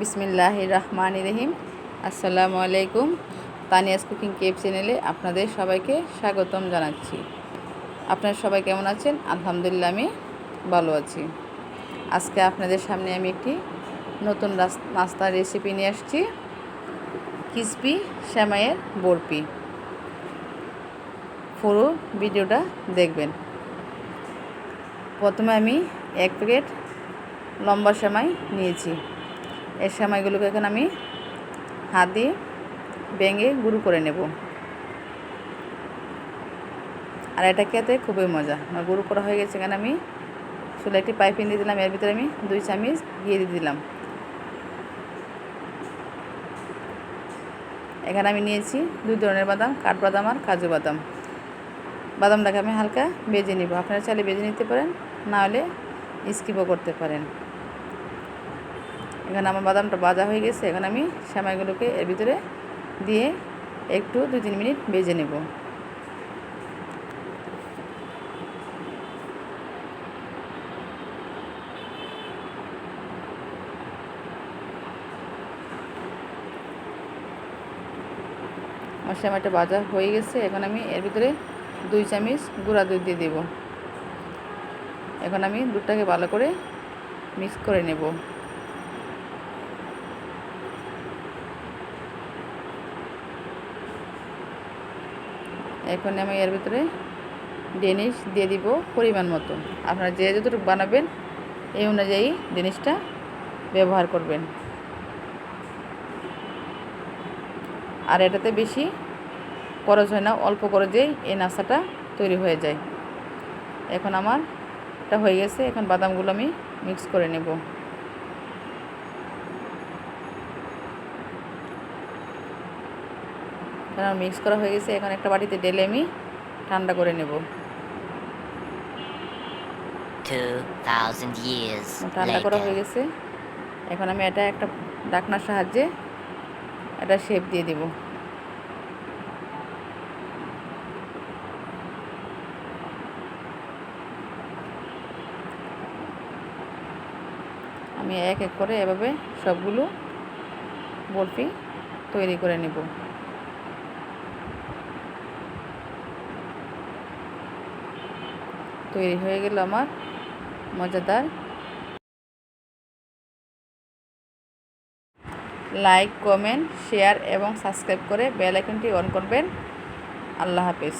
বিসমিল্লাহ রহমান রহিম। আসসালামু আলাইকুম। তানিয়াস কুকিং কেপ চ্যানেলে আপনাদের সবাইকে স্বাগতম জানাচ্ছি। আপনারা সবাই কেমন আছেন? আলহামদুলিল্লাহ, আমি ভালো আছি। আজকে আপনাদের সামনে আমি একটি নতুন নাস্তার রেসিপি নিয়ে আসছি। কিসপি শ্যামাইয়ের বরপি পুরো ভিডিওটা দেখবেন। প্রথমে আমি এক প্যাকেট লম্বা শ্যামাই নিয়েছি। এই সেমাইগুলোকে এখন আমি হাত দিয়ে ভেঙে গুঁড়ো করে নেব। আর এটা খেতে খুবই মজা। আমার গুঁড়ো করা হয়ে গেছে, এখানে আমি চুলে একটি পাইপিং দিয়ে দিলাম, এর ভিতরে আমি দুই চামচ ঘিয়ে দিয়ে দিলাম। এখানে আমি নিয়েছি দুই ধরনের বাদাম, কাঠবাদাম আর কাজু বাদাম। বাদামটাকে আমি হালকা বেজে নিব। আপনারা চাইলে বেজে নিতে পারেন, না হলে স্কিপও করতে পারেন। এখানে আমার বাদামটা ভাজা হয়ে গেছে, এখন আমি সেমাইগুলোকে এর ভিতরে দিয়ে একটু দু তিন মিনিট ভেজে নেব। আমার সেমাইটা ভাজা হয়ে গেছে, এখন আমি এর ভিতরে দুই চামচ গুঁড়া দুধ দিয়ে দেব। এখন আমি দুধটাকে ভালো করে মিক্স করে নেব। এখন আমি এর ভিতরে ডেনিশ দিয়ে দিব পরিমাণ মতো। আপনারা যে যতটুকু বানাবেন, এই অনুযায়ী ডেনিশটা ব্যবহার করবেন। আর এটাতে বেশি খরচ হয় না, অল্প খরচেই এই নাস্তাটা তৈরি হয়ে যায়। এখন আমার এটা হয়ে গেছে, এখন বাদামগুলো আমি মিক্স করে নেব। কারণ মিক্স করা হয়ে গেছে। এখন একটা বাটিতে ডেলে আমি ঠান্ডা করে নেব। ঠান্ডা করা হয়ে গেছে। এখন আমি এটা একটা ডাকনার সাহায্যে এটা শেপ দিয়ে দিব। আমি এক এক করে এভাবে সবগুলো বরফি তৈরি করে নেব। তৈরি হয়ে গেল আমার মজাদার। লাইক কমেন্ট শেয়ার এবং সাবস্ক্রাইব করে বেল আইকনটি অন করবেন। আল্লাহ হাফেজ।